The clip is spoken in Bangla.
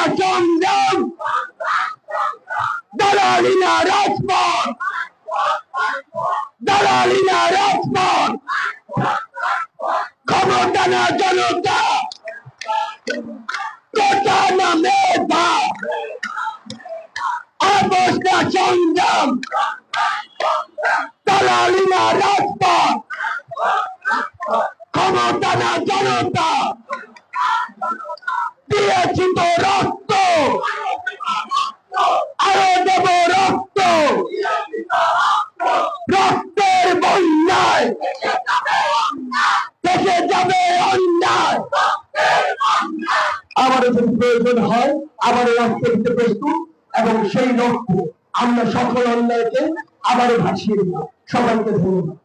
অবস্থা সংগ্রাম দালালিনা রাজপথ দালালিনা রাজপথ ক্ষমতা না জনতা কথা না মেধা অবস্থা সংগ্রাম দালালিনা রাজপথ ক্ষমতা না জনতা দিয়েছি তো দেশে যাবে অন্যায় আবারও যদি প্রয়োজন হয় আবারও লক্ষ্য দিতে প্রস্তুত, এবং সেই লক্ষ্য আমরা সকল অন্যায়কে আবারও ভাসিয়ে দেব। সবাইকে ধন্যবাদ।